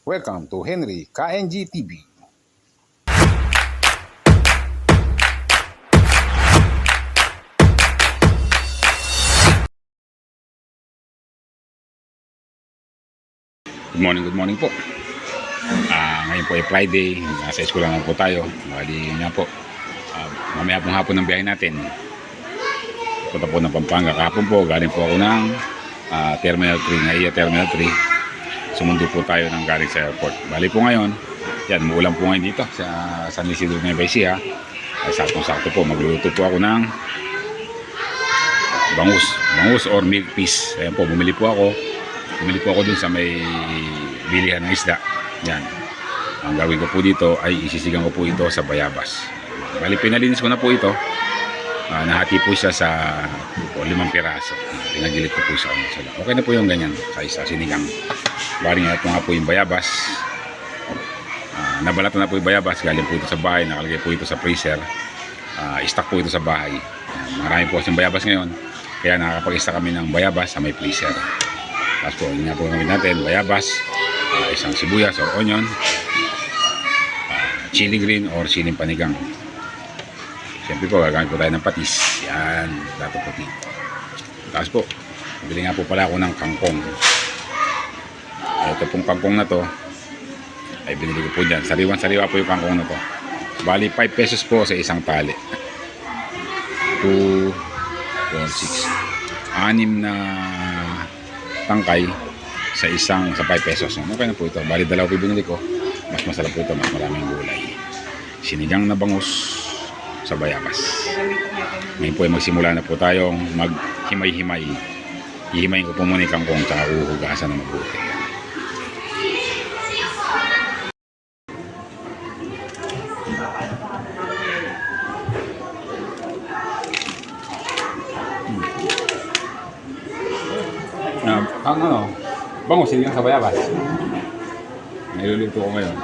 Welcome to Henry KNG TV. Good morning, good morning po. Ah, ngayon po ay Friday, nasa school lang po tayo. Bali nga po. ah, mamaya pong hapon ng biyahe natin. Punta po ng Pampanga. Kahapon po, galing po ako ng ah, Terminal 3, Naiya Terminal 3. Sumundo po tayo ng galing sa airport. Bali po ngayon, yan, muulan po ngayon dito sa San Isidro Nueva Ecija. Ay saktong-sakto po, magluluto po ako ng bangus. Bangus or milk peas. Ayan po, bumili po ako. Bumili po ako dun sa may bilihan ng isda. Yan. Ang gawin ko po dito ay isisigang ko po ito sa bayabas. Bali, pinalinis ko na po ito. Ah, nahati po siya sa po, limang piraso. Pinagilit ko po ano. Sa, okay na po yung ganyan sa sinigang. Bali nga ito nga po yung bayabas. Ah, nabalatan na po yung bayabas. Galing po ito sa bahay. Nakalagay po ito sa freezer. Ah, stock po ito sa bahay. Ayan, marami po kasing bayabas ngayon. Kaya nakakapag-stock kami ng bayabas sa may freezer. Tapos po, yun nga po gawin natin. Bayabas, ah, isang sibuyas or onion, ah, chili green or siling panigang. Siyempre po, gagamit po tayo ng patis. Yan, dato puti. Tapos po, bili nga po pala ako ng kangkong. Ito pong kangkong na to, ay binili ko po dyan. Sariwan-sariwa po yung kangkong na to. Bali, 5 pesos po sa isang tali. 2, 4, 6. Anim na tangkay sa isang sa 5 pesos. Okay na po ito. Bali, dalawa po binili ko. Mas masarap po ito. Mas maraming gulay. Sinigang na bangus sa bayabas. Ngayon po ay magsimula na po tayong maghimay-himay. Hihimayin ko po muna yung kangkong tsaka uhugasan na mabuti. Ah, ang ano, bangus, sinigang sa bayabas. Niluluto ko ngayon.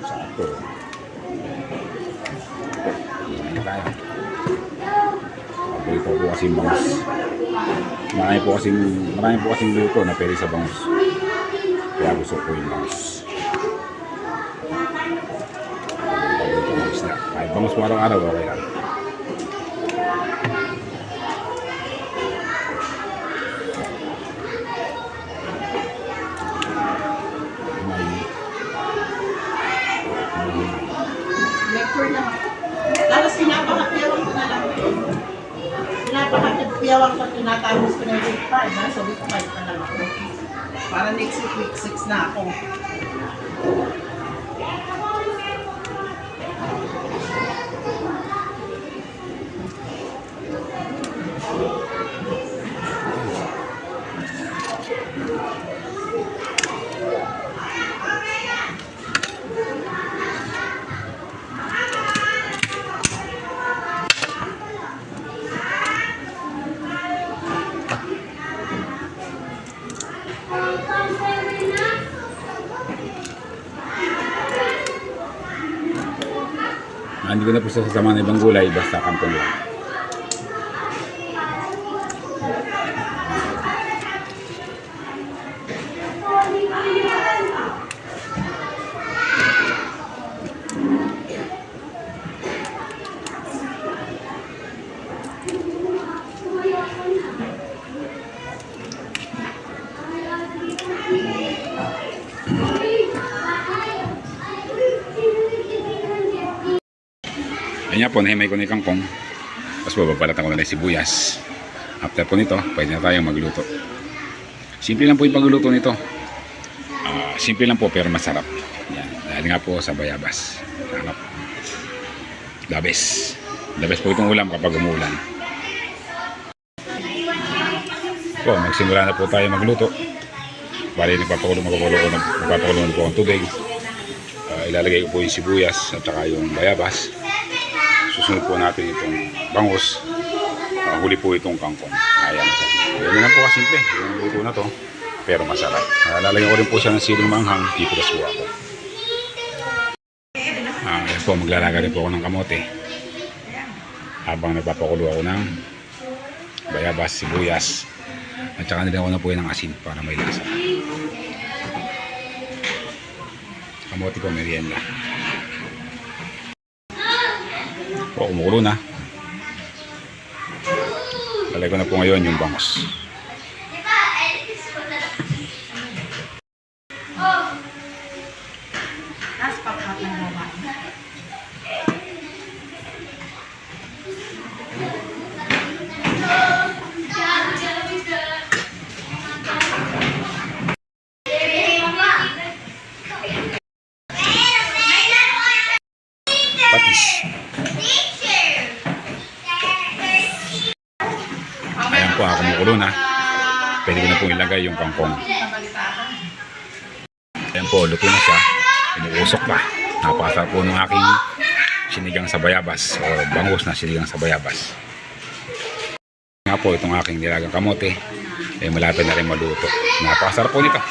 Sakto. Paborito ko kasi bangus. Marami po kasing, marami po kasing luto na pwede sa bangus. Kaya gusto ko yung bangus. Paborito ko isda. Kahit bangus mo araw-araw, okay lang. Pinapakapiyawang ko, tinatapos ko yung week 5. Nasa week 5 na lang ako. Para next week, week 6 na ako. Hindi ko na po sasama ng ibang gulay, basta kampong lang. Ayan po, nahimay ko na yung kangkong. Tapos bababalatan ko na yung sibuyas. After po nito, pwede na tayong magluto. Simple lang po yung pagluluto nito. Ah, simple lang po pero masarap. Yan. Dahil nga po sa bayabas. Hanap. The best. The po itong ulam kapag umulan. Po, magsimula na po tayo magluto. Bali, nagpapakulo, magpapakulo, ko ng- magpapakulo na po ang tubig. Ah, ilalagay ko po yung sibuyas at saka yung bayabas susunod po natin itong bangus. Uh, huli po itong kangkong. Ayan po. Yan lang po kasimple. Yung luto na to. Pero masarap. Uh, lalagyan ko rin po siya ng siling manghang. Pipilas po ako. Ah, ayan po. Maglalaga rin po ako ng kamote. Habang nagpapakulo ako ng bayabas, sibuyas. At saka nilagyan ko na po ng asin para may lasa. Kamote po, merienda. Po, kumukulo na. Lalagay ko na po ngayon yung bangos. Kumukulo na. Pwede ko na po ilagay yung kangkong. Ayan po, luto na siya. Inuusok pa. Napakasarap po ng aking sinigang sa bayabas o bangus na sinigang sa bayabas. Nga po, itong aking nilagang kamote, eh malapit na rin maluto. Napakasarap po nito.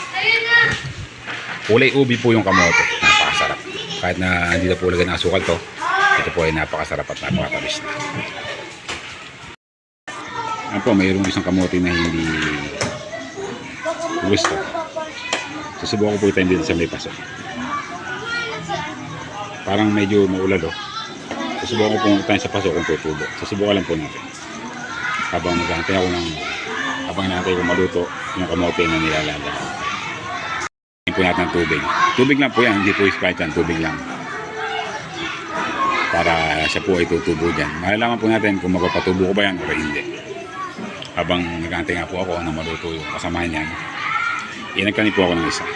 Kulay ubi po yung kamote. Napakasarap. Kahit na hindi na po lagyan ng asukal to, ito po ay napakasarap at napakatamis na. Ayan po, mayroong isang kamote na hindi gusto. Susubukan ko po ito dito sa may paso. Parang medyo maulalo. Susubukan ko po tayo sa paso kung tutubo. Susubukan lang po natin. Habang naghahantay ako ng habang naghahantay ko maluto yung kamote na nilalaga. Hindi po natin ng tubig. Tubig lang po yan, hindi po Sprite yan, tubig lang. Para siya po ay tutubo dyan. Malalaman po natin kung magpapatubo ko ba yan o hindi. Habang naghahantay nga po ako na maluto yung kasamahan niyan, inagkani po ako ng isa.